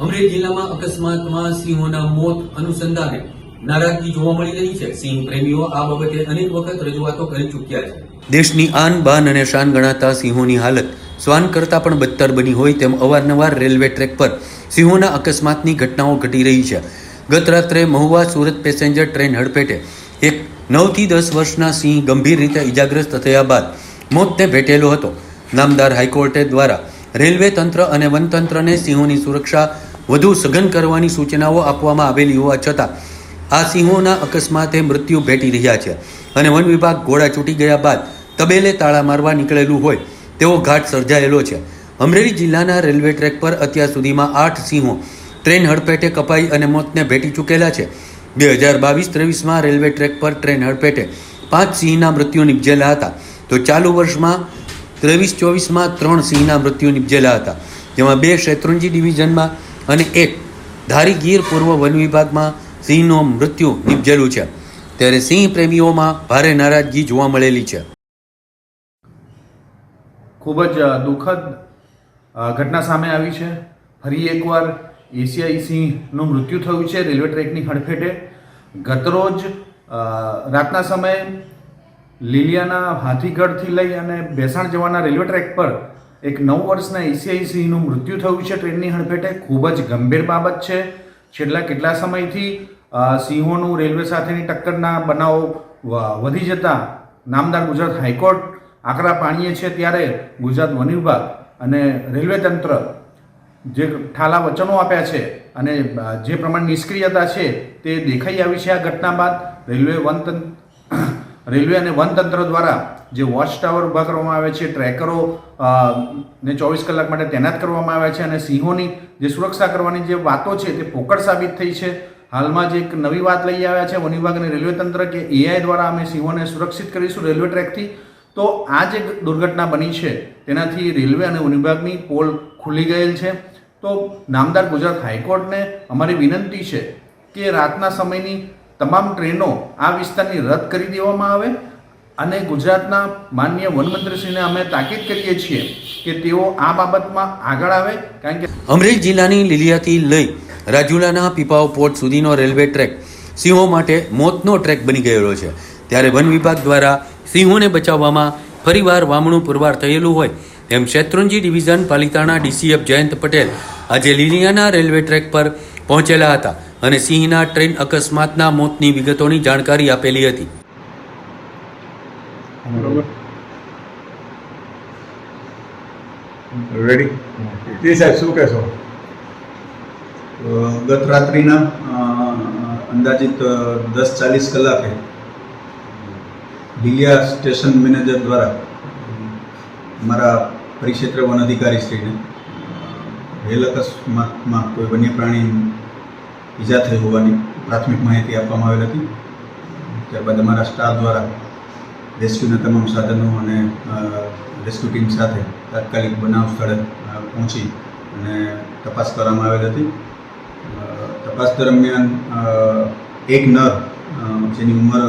અમરેલી જિલ્લામાં અકસ્માતમાં સિંહોના મોત અનુસંધાને નારાજગી જોવા મળી રહી છે. સિંહ પ્રેમીઓ આ બાબતે અનેક વખત રજૂઆતો કરી ચૂક્યા છે. દેશની આન, બાન અને શાન ગણાતા સિંહોની હાલત શ્વાન કરતાં પણ બદતર બની હોય તેમ અવારનવાર રેલવે ટ્રેક પર સિંહોના અકસ્માતની ઘટનાઓ ઘટી રહી છે. ગત રાત્રે મહુવા સુરત પેસેન્જર ટ્રેન હડપેટે એક નવથી દસ વર્ષના સિંહ ગંભીર રીતે ઇજાગ્રસ્ત થયા બાદ મોતને ભેટેલો હતો. નામદાર હાઈકોર્ટે દ્વારા રેલવે તંત્ર અને વનતંત્રને સિંહોની સુરક્ષા વધુ સઘન કરવાની સૂચનાઓ આપવામાં આવેલી હોવા છતાં, આ સિંહોના અકસ્માતે મૃત્યુ ભેટી રહ્યા છે અને વન વિભાગ ઘોડા છૂટી ગયા બાદ તબેલે તાળા મારવા નીકળેલું હોય તેવો ઘાટ સર્જાયેલો છે. અમરેલી જિલ્લાના રેલવે ટ્રેક પર અત્યાર સુધીમાં આઠ સિંહો ટ્રેન હડપેટે કપાઈ અને મોતને ભેટી ચૂકેલા છે. બે હજાર બાવીસ ત્રેવીસમાં રેલવે ટ્રેક પર ટ્રેન હડપેટે પાંચ સિંહના મૃત્યુ નિપજેલા હતા. તો ચાલુ વર્ષમાં ત્રેવીસ ચોવીસમાં ત્રણ સિંહના મૃત્યુ નિપજેલા હતા. જેમાં બે શેત્રુંજી ડિવિઝનમાં અને એક ધારી ગીર પૂર્વ વન વિભાગમાં સિંહનું મૃત્યુ નિપજેલું છે. ત્યારે સિંહ પ્રેમીઓમાં ભારે નારાજગી જોવા મળેલી છે. ખૂબ જ દુઃખદ ઘટના સામે આવી છે. ફરી એકવાર એશિયાઈ સિંહનું મૃત્યુ થયું છે રેલવે ટ્રેકની હડફેટે ગતરોજ રાતના સમયે લીલિયાના હાથીગઢથી લઈ અને બેસાણ જવાના રેલવે ટ્રેક પર એક નવ વર્ષના એશિયાઈ સિંહનું મૃત્યુ થયું છે ટ્રેનની હડફેટે. ખૂબ જ ગંભીર બાબત છે. છેલ્લા કેટલા સમયથી સિંહોનું રેલવે સાથેની ટક્કરના બનાવો વધી જતા નામદાર ગુજરાત હાઈકોર્ટ આકરા પાણીએ છે ત્યારે ગુજરાત વન વિભાગ અને રેલવે તંત્ર જે ઠાલા વચનો આપ્યા છે અને જે પ્રમાણે નિષ્ક્રિયતા છે તે દેખાઈ આવી છે આ ઘટના બાદ રેલવે વનતંત્ર રેલવે અને વનતંત્ર દ્વારા જે વોચ ટાવર ઊભા કરવામાં આવે છે ટ્રેકરો ને ચોવીસ કલાક માટે તૈનાત કરવામાં આવ્યા છે અને સિંહોની જે સુરક્ષા કરવાની જે વાતો છે તે પોકળ સાબિત થઈ છે. હાલમાં જે એક નવી વાત લઈ આવ્યા છે વન વિભાગ અને રેલવે તંત્ર કે એઆઈ દ્વારા અમે સિંહોને સુરક્ષિત કરીશું રેલવે ટ્રેકથી તો આ જે દુર્ઘટના બની છે તેનાથી રેલવે અને વન વિભાગની પોલ ખુલી ગયેલ છે. તો નામદાર ગુજરાત હાઈકોર્ટને અમારી વિનંતી છે કે રાતના સમયની તમામ ટ્રેનો આ વિસ્તારની રદ કરી દેવામાં આવે અને ગુજરાતના માનનીય વનમંત્રીશ્રીને અમે તાકીદ કરીએ છીએ કે તેઓ આ બાબતમાં આગળ આવે, કારણ કે અમરેલી જિલ્લાની લીલિયાથી લઈ રાજુલાના પીપાવ પોર્ટ સુધીનો રેલવે ટ્રેક સિંહો માટે મોતનો ટ્રેક બની ગયેલો છે. ત્યારે વન વિભાગ દ્વારા સિંહોને બચાવવામાં ફરીવાર વામણું પુરવાર થયેલું હોય એમ શેત્રુંજી ડિવિઝન પાલિતાણા ડીસીએફ જયંત પટેલ આજે લીલિયાના રેલવે ટ્રેક પર પહોંચેલા હતા. અને સિંહના ટ્રેન અકસ્માતના મોતની વિગતોની જાણકારી આપેલી હતી. બરોબર. રેડી જી સાહેબ શું કહેશો? ગત રાત્રિના અંદાજિત દસ ચાલીસ કલાકે લીલિયા સ્ટેશન મેનેજર દ્વારા મારા પરિક્ષેત્ર વન અધિકારી શ્રીને રેલ અકસ્માતમાં કોઈ વન્ય પ્રાણી ઈજા થઈ હોવાની પ્રાથમિક માહિતી આપવામાં આવેલ હતી. ત્યારબાદ અમારા સ્ટાફ દ્વારા રેસ્ક્યુના તમામ સાધનો અને રેસ્ક્યુ ટીમ સાથે તાત્કાલિક બનાવ સ્થળે પહોંચી અને તપાસ કરવામાં આવેલ હતી. તપાસ દરમિયાન એક નર જેની ઉંમર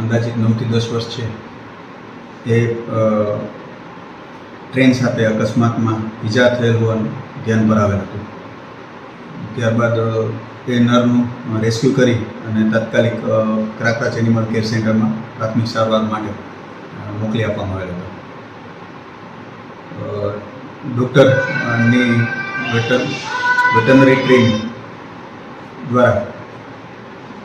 અંદાજિત નવથી દસ વર્ષ છે, એ ટ્રેન સાથે અકસ્માતમાં ઈજા થયેલ હોવાનું ધ્યાન પર આવેલ હતું. ત્યારબાદ એ નરનું રેસ્ક્યુ કરી અને તાત્કાલિક ક્રાકરાચ એનિમલ કેર સેન્ટરમાં પ્રાથમિક સારવાર માટે મોકલી આપવામાં આવેલ હતો. ડૉક્ટરની વેટર વેટનરી ટ્રેન દ્વારા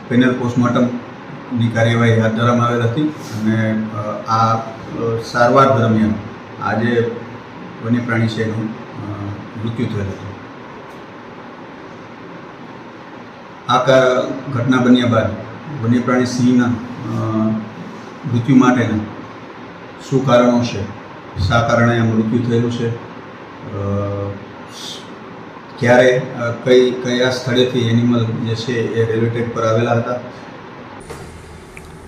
પેનલ પોસ્ટમોર્ટમની કાર્યવાહી હાથ ધરવામાં આવેલ હતી અને આ સારવાર દરમિયાન આજે વન્ય પ્રાણી છે એનું મૃત્યુ થયેલ હતું. આ ઘટના બન્યા બાદ વન્ય પ્રાણી સિંહના મૃત્યુ માટેના શું કારણો છે? શા કારણે મૃત્યુ થયેલું છે? ક્યારે કઈ, કયા સ્થળેથી એનિમલ જે છે એ રેલવે ટ્રેક પર આવેલા હતા?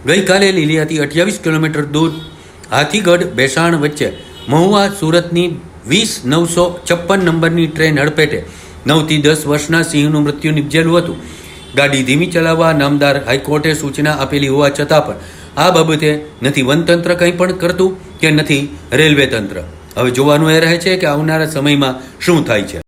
ગઈકાલે લીલિયાથી અઠ્યાવીસ કિલોમીટર દૂર હાથીગઢ બેસાણ વચ્ચે મહુવા સુરતની વીસ નવસો છપ્પન નંબરની ટ્રેન હડપેટે નવથી દસ વર્ષના સિંહનું મૃત્યુ નિપજેલું હતું. ગાડી ધીમી ચલાવવા નામદાર હાઈકોર્ટે સૂચના આપેલી હોવા છતાં પણ આ બાબતે નથી વનતંત્ર કંઈ પણ કરતું કે નથી રેલવે તંત્ર. હવે જોવાનું એ રહે છે કે આવનારા સમયમાં શું થાય છે.